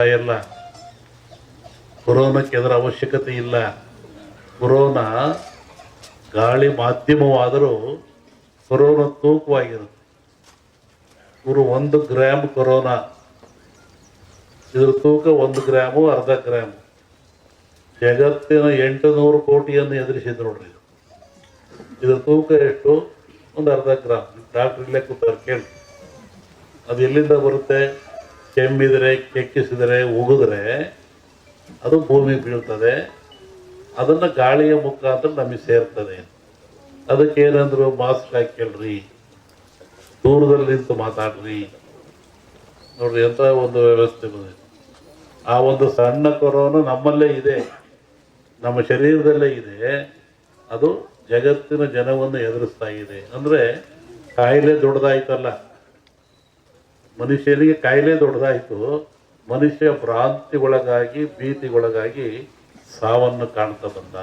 ಇಲ್ಲ. ಕೊರೋನಾಕ್ಕೆ ಅದರ ಅವಶ್ಯಕತೆ ಇಲ್ಲ. ಕೊರೋನಾ ಗಾಳಿ ಮಾಧ್ಯಮವಾದರೂ ಕೊರೋನಾ ತೂಕವಾಗಿರುತ್ತೆ. ಇವರು ಒಂದು ಗ್ರಾಮ್ ಕೊರೋನಾ. ಇದ್ರ ತೂಕ ಒಂದು ಗ್ರಾಮು, ಅರ್ಧ ಗ್ರಾಮ್. ಜಗತ್ತಿನ ಎಂಟು ನೂರು ಕೋಟಿಯನ್ನು ಎದುರಿಸಿದ್ರು ನೋಡ್ರಿ ಇದು. ಇದ್ರ ತೂಕ ಎಷ್ಟು? ಒಂದು ಅರ್ಧ ಗ್ರಾಮ್. ಡಾಕ್ಟರ್ ಇಲ್ಲೇ ಕೂತಾರೆ, ಕೇಳಿ. ಅದು ಎಲ್ಲಿಂದ ಬರುತ್ತೆ? ಕೆಮ್ಮಿದರೆ, ಕೆಕ್ಕಿಸಿದರೆ, ಉಗಿದ್ರೆ ಅದು ಭೂಮಿಗೆ ಬೀಳ್ತದೆ. ಅದನ್ನು ಗಾಳಿಯ ಮುಖಾಂತರ ನಮಗೆ ಸೇರ್ತದೆ. ಅದಕ್ಕೆ ಏನಂದ್ರು ಮಾಸ್ಕ್ ಹಾಕ್ಕೊಳ್ರಿ ದೂರದಲ್ಲಿ ನಿಂತು ಮಾತಾಡ್ರಿ. ನೋಡ್ರಿ ಎಂಥ ಒಂದು ವ್ಯವಸ್ಥೆ ಬಂದಿದೆ. ಆ ಒಂದು ಸಣ್ಣ ಕೊರೋನಾ ನಮ್ಮಲ್ಲೇ ಇದೆ. ನಮ್ಮ ಶರೀರದಲ್ಲೇ ಇದೆ. ಅದು ಜಗತ್ತಿನ ಜನವನ್ನು ಎದುರಿಸ್ತಾ ಇದೆ. ಅಂದರೆ ಕಾಯಿಲೆ ದೊಡ್ಡದಾಯ್ತಲ್ಲ. ಮನುಷ್ಯನಿಗೆ ಕಾಯಿಲೆ ದೊಡ್ಡದಾಯಿತು. ಮನುಷ್ಯ ಭ್ರಾಂತಿಗೊಳಗಾಗಿ, ಭೀತಿಗೊಳಗಾಗಿ ಸಾವನ್ನು ಕಾಣ್ತಾ ಬಂದ.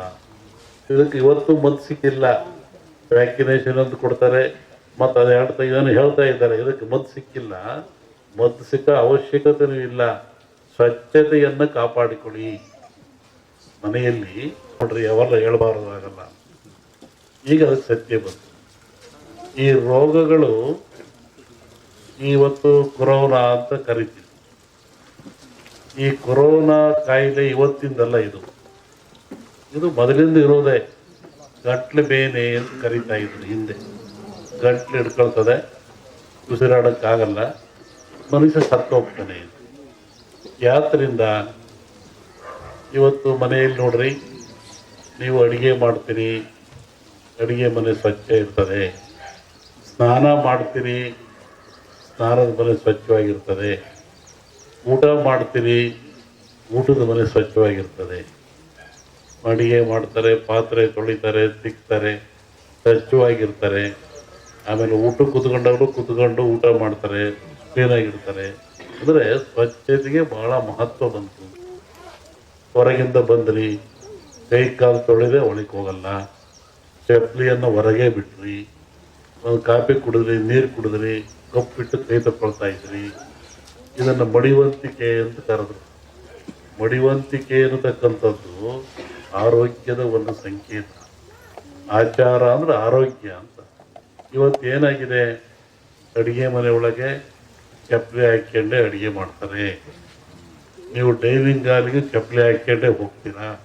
ಇದಕ್ಕೆ ಇವತ್ತು ಮದ್ದು ಸಿಕ್ಕಿಲ್ಲ ವ್ಯಾಕ್ಸಿನೇಷನ್ ಅಂತ ಕೊಡ್ತಾರೆ. ಮತ್ತು ಅದು ಹೇಳ್ತಾ ಇದನ್ನು ಹೇಳ್ತಾ ಇದ್ದಾರೆ. ಇದಕ್ಕೆ ಮದ್ದು ಸಿಕ್ಕಿಲ್ಲ ಮದ್ದು ಸಿಕ್ಕ ಅವಶ್ಯಕತೆನೂ ಇಲ್ಲ. ಸ್ವಚ್ಛತೆಯನ್ನು ಕಾಪಾಡಿಕೊಳ್ಳಿ. ಮನೆಯಲ್ಲಿ ನೋಡ್ರಿ ಅವೆಲ್ಲ ಹೇಳಬಾರ್ದಾಗಲ್ಲ ಈಗ ಅದಕ್ಕೆ ಸತ್ಯ ಬಂತು. ಈ ರೋಗಗಳು ಇವತ್ತು ಕೊರೋನಾ ಅಂತ ಕರಿತೀವಿ. ಈ ಕೊರೋನಾ ಕಾಯಿಲೆ ಇವತ್ತಿಂದಲ್ಲ ಇದು. ಇದು ಮೊದಲಿಂದ ಇರೋದೇ ಗಂಟ್ಲು ಬೇನೆ ಅಂತ ಕರಿತಾ ಇದ್ರು ಹಿಂದೆ. ಗಂಟ್ಲು ಹಿಡ್ಕೊಳ್ತದೆ, ಉಸಿರಾಡೋಕ್ಕಾಗಲ್ಲ, ಮನುಷ್ಯ ಸತ್ತು ಹೋಗ್ತಾನೆ ಯಾತ್ರಿಂದ ಇವತ್ತು ಮನೆಯಲ್ಲಿ ನೋಡ್ರಿ, ನೀವು ಅಡುಗೆ ಮಾಡ್ತೀರಿ, ಅಡುಗೆ ಮನೆ ಸ್ವಚ್ಛ ಇರ್ತದೆ. ಸ್ನಾನ ಮಾಡ್ತೀರಿ ಸ್ನಾನದ ಮನೆ ಸ್ವಚ್ಛವಾಗಿರ್ತದೆ. ಊಟ ಮಾಡ್ತೀರಿ ಊಟದ ಮನೆ ಸ್ವಚ್ಛವಾಗಿರ್ತದೆ. ಅಡುಗೆ ಮಾಡ್ತಾರೆ, ಪಾತ್ರೆ ತೊಳಿತಾರೆ, ತಿಕ್ತಾರೆ, ಸ್ವಚ್ಛವಾಗಿರ್ತಾರೆ. ಆಮೇಲೆ ಊಟ ಕೂತ್ಕೊಂಡವರು ಕೂತ್ಕೊಂಡು ಊಟ ಮಾಡ್ತಾರೆ, ಕ್ಲೀನಾಗಿರ್ತಾರೆ. ಅಂದರೆ ಸ್ವಚ್ಛತೆಗೆ ಬಹಳ ಮಹತ್ವ ಬಂತು. ಹೊರಗಿಂದ ಬಂದ್ರಿ, ಕೈ ಕಾಲು ತೊಳೆದೇ ಒಳಗೆ ಹೋಗಲ್ಲ. ಚಪ್ಪಲಿಯನ್ನು ಹೊರಗೆ ಬಿಟ್ರಿ. ಕಾಫಿ ಕುಡಿದ್ರಿ, ನೀರು ಕುಡಿದ್ರಿ ಕಪ್ಪಿಟ್ಟು ಕೈ ತಗೊಳ್ತಾ ಇದ್ರಿ. ಇದನ್ನು ಮಡಿವಂತಿಕೆ ಅಂತ ಕರೆದ್ರು. ಮಡಿವಂತಿಕೆ ಅನ್ನತಕ್ಕಂಥದ್ದು ಆರೋಗ್ಯದ ಒಂದು ಸಂಕೇತ. ಆಚಾರ ಅಂದ್ರೆ ಆರೋಗ್ಯ ಅಂತ. ಇವತ್ತು ಏನಾಗಿದೆ? ಅಡಿಗೆ ಮನೆ ಒಳಗೆ ಚಪ್ಪಲಿ ಹಾಕ್ಕೊಂಡೆ ಅಡಿಗೆ ಮಾಡ್ತಾರೆ. ನೀವು ಡೈನಿಂಗ್ ಹಾಲಿಗೆ ಚಪ್ಪಲಿ ಹಾಕ್ಕೊಂಡೆ ಹೋಗ್ತೀರಾ?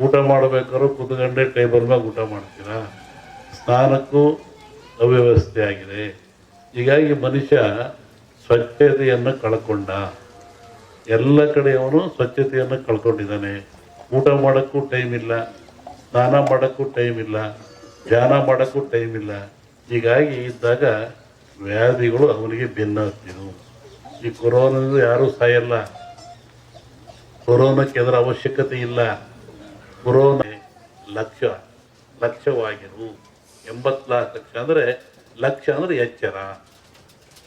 ಊಟ ಮಾಡಬೇಕಾದ್ರೂ ಕುತ್ಕೊಂಡೆ ಟೇಬಲ್ ಮ್ಯಾಗ ಊಟ ಮಾಡ್ತೀರಾ? ಸ್ನಾನಕ್ಕೂ ಅವ್ಯವಸ್ಥೆ ಆಗಿದೆ ಹೀಗಾಗಿ ಮನುಷ್ಯ ಸ್ವಚ್ಛತೆಯನ್ನು ಕಳ್ಕೊಂಡ. ಎಲ್ಲ ಕಡೆ ಅವನು ಸ್ವಚ್ಛತೆಯನ್ನು ಕಳ್ಕೊಂಡಿದ್ದಾನೆ. ಊಟ ಮಾಡೋಕ್ಕೂ ಟೈಮ್ ಇಲ್ಲ, ಸ್ನಾನ ಮಾಡೋಕ್ಕೂ ಟೈಮ್ ಇಲ್ಲ, ಧ್ಯಾನ ಮಾಡೋಕ್ಕೂ ಟೈಮ್ ಇಲ್ಲ. ಹೀಗಾಗಿ ಇದ್ದಾಗ ವ್ಯಾಧಿಗಳು ಅವನಿಗೆ ಭಿನ್ನ ಆಗ್ತಿದ್ವು ಈ ಕೊರೋನಾದಿಂದ ಯಾರೂ ಸಾಯಲ್ಲ. ಕೊರೋನಾಕ್ಕೆ ಅದರ ಅವಶ್ಯಕತೆ ಇಲ್ಲ. ಕೊರೋನಾ ಲಕ್ಷ್ಯ ಲಕ್ಷವಾಗಿರು. ಎಂಬತ್ನಾಲ್ಕು ಲಕ್ಷ ಅಂದರೆ ಲಕ್ಷ ಅಂದರೆ ಎಚ್ಚರ.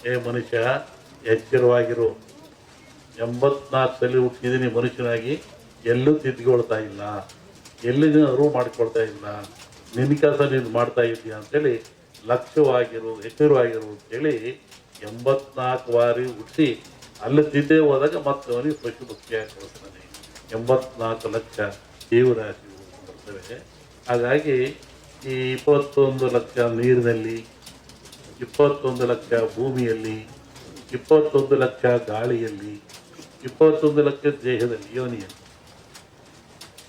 ಏ ಮನುಷ್ಯ, ಎಚ್ಚರವಾಗಿರು. ಎಂಬತ್ನಾಲ್ಕು ಸಲ ಹುಟ್ಟಿದ್ದೀನಿ ಮನುಷ್ಯನಾಗಿ, ಎಲ್ಲೂ ತಿದ್ಕೊಳ್ತಾ ಇಲ್ಲ. ಎಲ್ಲಿ ನೀನು ಮಾಡ್ಕೊಳ್ತಾ ಇಲ್ಲ. ನಿನ್ನ ಕೆಲಸ ನೀನು ಮಾಡ್ತಾ ಇದ್ದೀಯ ಅಂತೇಳಿ ಲಕ್ಷವಾಗಿರು ಎಚ್ಚರವಾಗಿರು ಅಂತೇಳಿ ಎಂಬತ್ನಾಲ್ಕು ಬಾರಿ ಹುಟ್ಟಿಸಿ, ಅಲ್ಲಿ ತಿದ್ದೇ ಹೋದಾಗ ಮತ್ತೆ ಅವನಿಗೆ ಪಶು ಭಕ್ತಿಯಾಗಿ ಕೊಡ್ತಾನೆ ಎಂಬತ್ನಾಲ್ಕು ಲಕ್ಷ ಜೀವರಾಶಿಗಳು ಬರ್ತವೆ ಹಾಗಾಗಿ ಈ ಇಪ್ಪತ್ತೊಂದು ಲಕ್ಷ ನೀರಿನಲ್ಲಿ, ಇಪ್ಪತ್ತೊಂದು ಲಕ್ಷ ಭೂಮಿಯಲ್ಲಿ, ಇಪ್ಪತ್ತೊಂದು ಲಕ್ಷ ಗಾಳಿಯಲ್ಲಿ, ಇಪ್ಪತ್ತೊಂದು ಲಕ್ಷ ದೇಹದಲ್ಲಿ ಯೋನಿಯಲ್ಲಿ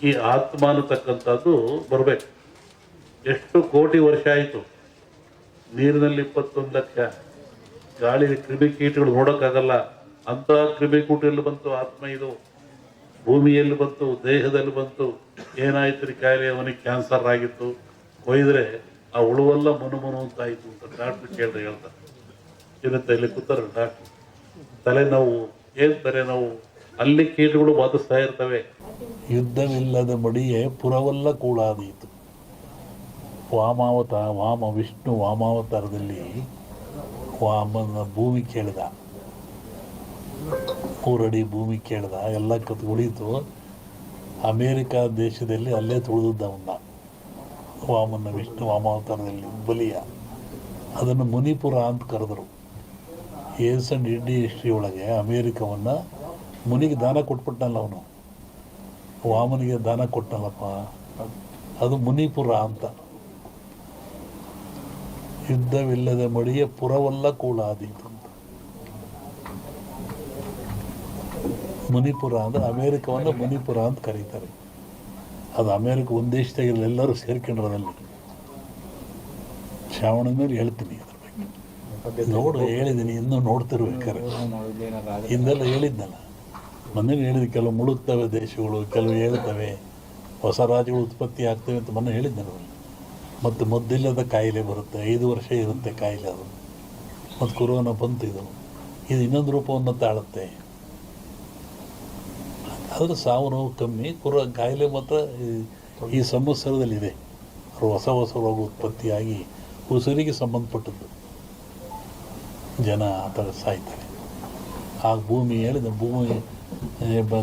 ಈ ಆತ್ಮ ಅನ್ನತಕ್ಕಂಥದ್ದು ಬರಬೇಕು. ಎಷ್ಟು ಕೋಟಿ ವರ್ಷ ಆಯಿತು? ನೀರಿನಲ್ಲಿ ಇಪ್ಪತ್ತೊಂದು ಲಕ್ಷ. ಗಾಳಿ ಕ್ರಿಮಿಕೀಟಗಳು ನೋಡೋಕ್ಕಾಗಲ್ಲ. ಅಂಥ ಕ್ರಿಮಿಕೂಟಲ್ಲಿ ಬಂತು ಆತ್ಮ ಇದು. ಭೂಮಿಯಲ್ಲಿ ಬಂತು, ದೇಹದಲ್ಲಿ ಬಂತು. ಏನಾಯಿತು ರೀ ಕಾಯಿಲೆ? ಅವನಿಗೆ ಕ್ಯಾನ್ಸರ್ ಆಗಿತ್ತು. ಕೊಯ್ದ್ರೆ ಆ ಹುಳುವೆಲ್ಲ ಮನು ಮನು ಅಂತ ಡಾಕ್ಟ್ರ್ ಕೇಳಿದ್ರೆ ಹೇಳ್ತಾರೆ. ಇರುತ್ತೆ, ಇಲ್ಲಿ ಕೂತಾರೆ ಡಾಕ್ಟ್ರು. ತಲೆನೋವು ಏನ್ ತಲೆನೋವು ಅಲ್ಲಿ ಕೀಟಗಳು ಬಾಧಿಸ್ತಾ ಇರ್ತವೆ. ಯುದ್ಧವಿಲ್ಲದ ಬಡಿಯೇ ಪುರವಲ್ಲ ಕೂಳಾದೀತು ವಾಮಾವತ, ವಾಮ ವಿಷ್ಣು ವಾಮಾವತಾರದಲ್ಲಿ ವಾಮನ ಭೂಮಿ ಕೇಳಿದ. ಮೂರಡಿ ಭೂಮಿ ಕೇಳ್ದ. ಎಲ್ಲ ಕತ್ ಉಳಿತು ಅಮೇರಿಕ ದೇಶದಲ್ಲಿ ಅಲ್ಲೇ ತುಳಿದಿದ್ದ ಅವನ್ನ ವಾಮನ ವಿಷ್ಣು ವಾಮಾವತಾರದಲ್ಲಿ ಬಲಿಯ. ಅದನ್ನು ಮುನಿಪುರ ಅಂತ ಕರೆದರು. ಏಸ್ ಅಂಡ್ ಇಂಡಿ ಹಿಸ್ಟ್ರಿ ಒಳಗೆ ಅಮೇರಿಕವನ್ನು ಮುನಿಗೆ ದಾನ ಕೊಟ್ಬಿಟ್ಟನಲ್ಲ ಅವನು. ವಾಮನಿಗೆ ದಾನ ಕೊಟ್ಟನಲ್ಲಪ್ಪ. ಅದು ಮುನಿಪುರ ಅಂತ. ಯುದ್ಧವಿಲ್ಲದ ಮಡಿಯ ಪುರವಲ್ಲ ಕೂಳಾದೀತು ಅಂತ. ಮುನಿಪುರ ಅಂದ್ರೆ ಅಮೇರಿಕವನ್ನು ಮುನಿಪುರ ಅಂತ ಕರೀತಾರೆ. ಅದು ಅಮೇರಿಕ ಒಂದು ದೇಶದಾಗಿಲ್ಲ ಎಲ್ಲರೂ ಸೇರ್ಕೊಂಡಿರೋದಲ್ಲಿ. ಶ್ರಾವಣ ಮೇಲೆ ಹೇಳ್ತೀನಿ ಅದ್ರ ಬಗ್ಗೆ. ನೋಡು ಹೇಳಿದ್ದೀನಿ ಇನ್ನೂ ನೋಡ್ತಿರ್ಬೇಕಾರೆ ಹಿಂದೆಲ್ಲ ಹೇಳಿದ್ನಲ್ಲ ಮೊನ್ನೆ ಹೇಳಿದ ಕೆಲವು ಮುಳುಗ್ತವೆ ದೇಶಗಳು, ಕೆಲವು ಹೇಳ್ತವೆ ಹೊಸ ರಾಜ್ಯಗಳು ಉತ್ಪತ್ತಿ ಆಗ್ತವೆ ಅಂತ ಮೊನ್ನೆ ಹೇಳಿದ್ನಲ್ಲ ಮತ್ತು ಮದ್ದಿಲ್ಲದ ಕಾಯಿಲೆ ಬರುತ್ತೆ, ಐದು ವರ್ಷ ಇರುತ್ತೆ ಕಾಯಿಲೆ ಅದು. ಮತ್ತು ಕೊರೋನಾ ಬಂತು ಇದು. ಇದು ಇನ್ನೊಂದು ರೂಪವನ್ನು ತಾಳುತ್ತೆ. ಆದರೆ ಸಾವು ನೋವು ಕಮ್ಮಿ ಕುರ ಕಾಯಿಲೆ ಮಾತ್ರ ಈ- ಸಂವತ್ಸರದಲ್ಲಿದೆ ಅವರು ಹೊಸ ಹೊಸ ರೋಗ ಉತ್ಪತ್ತಿಯಾಗಿ ಉಸಿರಿಗೆ ಸಂಬಂಧಪಟ್ಟದ್ದು ಜನ ಆ ಥರ ಸಾಯ್ತಾರೆ ಆ ಭೂಮಿ ಹೇಳಿದ ಭೂಮಿ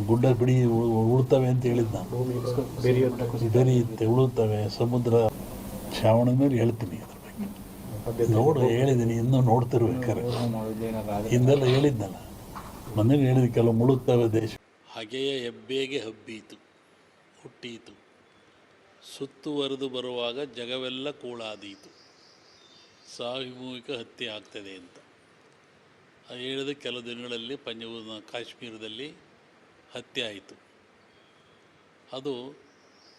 ಗುಡ್ಡ ಬಿಡಿ ಉಳುತ್ತವೆ ಉಳ್ತವೆ ಅಂತ ಹೇಳಿದ್ ನಾನು ಬೆರೆಯುತ್ತೆ ಉಳುತ್ತವೆ ಸಮುದ್ರ ಶ್ರಾವಣದ ಮೇಲೆ ಹೇಳ್ತೀನಿ ಅದ್ರ ಬಗ್ಗೆ ನೋಡು ಹೇಳಿದ್ದೀನಿ ಇನ್ನೂ ನೋಡ್ತಿರ್ಬೇಕಾರೆ ಹಿಂದೆಲ್ಲ ಹೇಳಿದ್ನಲ್ಲ ಮೊನ್ನೆ ಹೇಳಿದ ಕೆಲವು ಮುಳುಗ್ತವೆ ದೇಶ ಹಗೆಯ ಹೆಬ್ಬೇಗೆ ಹಬ್ಬೀತು, ಹುಟ್ಟೀತು. ಸುತ್ತುವರೆದು ಬರುವಾಗ ಜಗವೆಲ್ಲ ಕೂಳಾದೀತು. ಸಾಮೂಹಿಕ ಹತ್ಯೆ ಆಗ್ತದೆ ಅಂತ. ಹೇಳಿದ ಕೆಲವು ದಿನಗಳಲ್ಲಿ ಪಂಜಾಬ್, ಕಾಶ್ಮೀರದಲ್ಲಿ ಹತ್ಯೆ ಆಯಿತು. ಅದು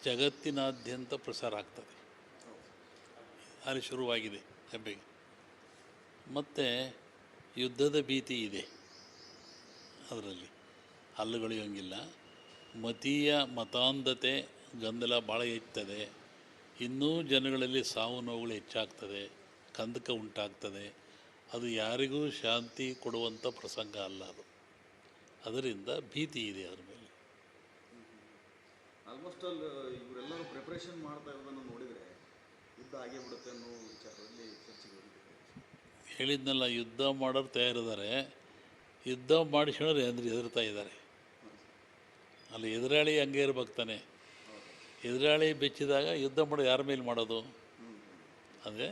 ಜಗತ್ತಿನಾದ್ಯಂತ ಪ್ರಸಾರ ಆಗ್ತದೆ. ಅಲ್ಲಿ ಶುರುವಾಗಿದೆ ಹೆಬ್ಬೆಗೆ. ಮತ್ತು ಯುದ್ಧದ ಭೀತಿ ಇದೆ ಅದರಲ್ಲಿ. ಹಲ್ಲುಗಳಿಯೋಂಗಿಲ್ಲ. ಮತೀಯ ಮತಾಂಧತೆ ಗೊಂದಲ ಭಾಳ ಹೆಚ್ಚುತ್ತದೆ ಇನ್ನೂ ಜನಗಳಲ್ಲಿ ಸಾವು ನೋವುಗಳು ಹೆಚ್ಚಾಗ್ತದೆ. ಕಂದಕ ಉಂಟಾಗ್ತದೆ. ಅದು ಯಾರಿಗೂ ಶಾಂತಿ ಕೊಡುವಂಥ ಪ್ರಸಂಗ ಅಲ್ಲ ಅದು. ಅದರಿಂದ ಭೀತಿ ಇದೆ ಅದ್ರ ಮೇಲೆ. ಆಲ್ಮೋಸ್ಟ್ ಆಲ್ ಇವರೆಲ್ಲರೂ ಪ್ರಿಪ್ರೇಷನ್ ಮಾಡ್ತಾ ಇರೋದನ್ನು ನೋಡಿದರೆ ಯುದ್ಧ ಆಗೇ ಬಿಡುತ್ತೆ ಅನ್ನೋ ವಿಚಾರದಲ್ಲಿ ಚರ್ಚೆಗೆ ಹೇಳಿದ್ನಲ್ಲ ಯುದ್ಧ ಮಾಡೋರು ತಯಾರಿದ್ದಾರೆ. ಯುದ್ಧ ಮಾಡಿಸ್ಕೊಂಡ್ರೆ ಅಂದ್ರೆ ಹೆದರ್ತಾ ಇದ್ದಾರೆ? ಅಲ್ಲಿ ಎದುರಾಳಿ ಹಂಗೆ ಇರ್ಬೇಕು ತಾನೆ. ಎದುರಾಳಿ ಬೆಚ್ಚಿದಾಗ ಯುದ್ಧ ಮಾಡೋ ಯಾರ ಮೇಲೆ ಮಾಡೋದು? ಅಂದರೆ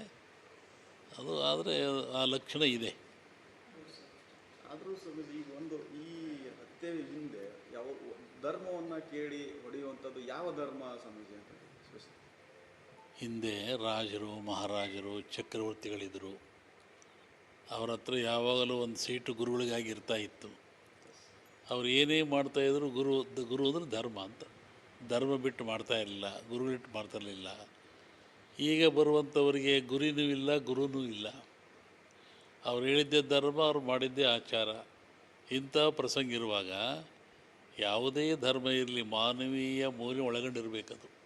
ಅದು ಆದರೆ ಆ ಲಕ್ಷಣ ಇದೆ. ಆದರೂ ಈಗ ಒಂದು ಈ ಹತ್ಯೆ ಹಿಂದೆ ಯಾವ ಧರ್ಮವನ್ನು ಕೇಳಿ ಹೊಡೆಯುವಂಥದ್ದು ಯಾವ ಧರ್ಮ ಸ್ವಾಮೀಜಿ ಅಂತ ಹಿಂದೆ ರಾಜರು ಮಹಾರಾಜರು ಚಕ್ರವರ್ತಿಗಳಿದ್ದರು ಅವರ ಹತ್ರ ಯಾವಾಗಲೂ ಒಂದು ಸೀಟು ಗುರುಗಳಿಗಾಗಿ ಇರ್ತಾ ಇತ್ತು. ಅವ್ರು ಏನೇ ಮಾಡ್ತಾಯಿದ್ರು ಗುರು ಗುರು ಅಂದರೆ ಧರ್ಮ ಅಂತ. ಧರ್ಮ ಬಿಟ್ಟು ಮಾಡ್ತಾ ಇರಲಿಲ್ಲ ಗುರುಗಳಿಟ್ಟು ಮಾಡ್ತಾ ಇರಲಿಲ್ಲ. ಈಗ ಬರುವಂಥವರಿಗೆ ಗುರಿನೂ ಇಲ್ಲ, ಗುರುನೂ ಇಲ್ಲ. ಅವ್ರು ಹೇಳಿದ್ದೇ ಧರ್ಮ, ಅವ್ರು ಮಾಡಿದ್ದೇ ಆಚಾರ. ಇಂಥ ಪ್ರಸಂಗ ಇರುವಾಗ ಯಾವುದೇ ಧರ್ಮ ಇರಲಿ ಮಾನವೀಯ ಮೌಲ್ಯ ಒಳಗೊಂಡಿರಬೇಕದು.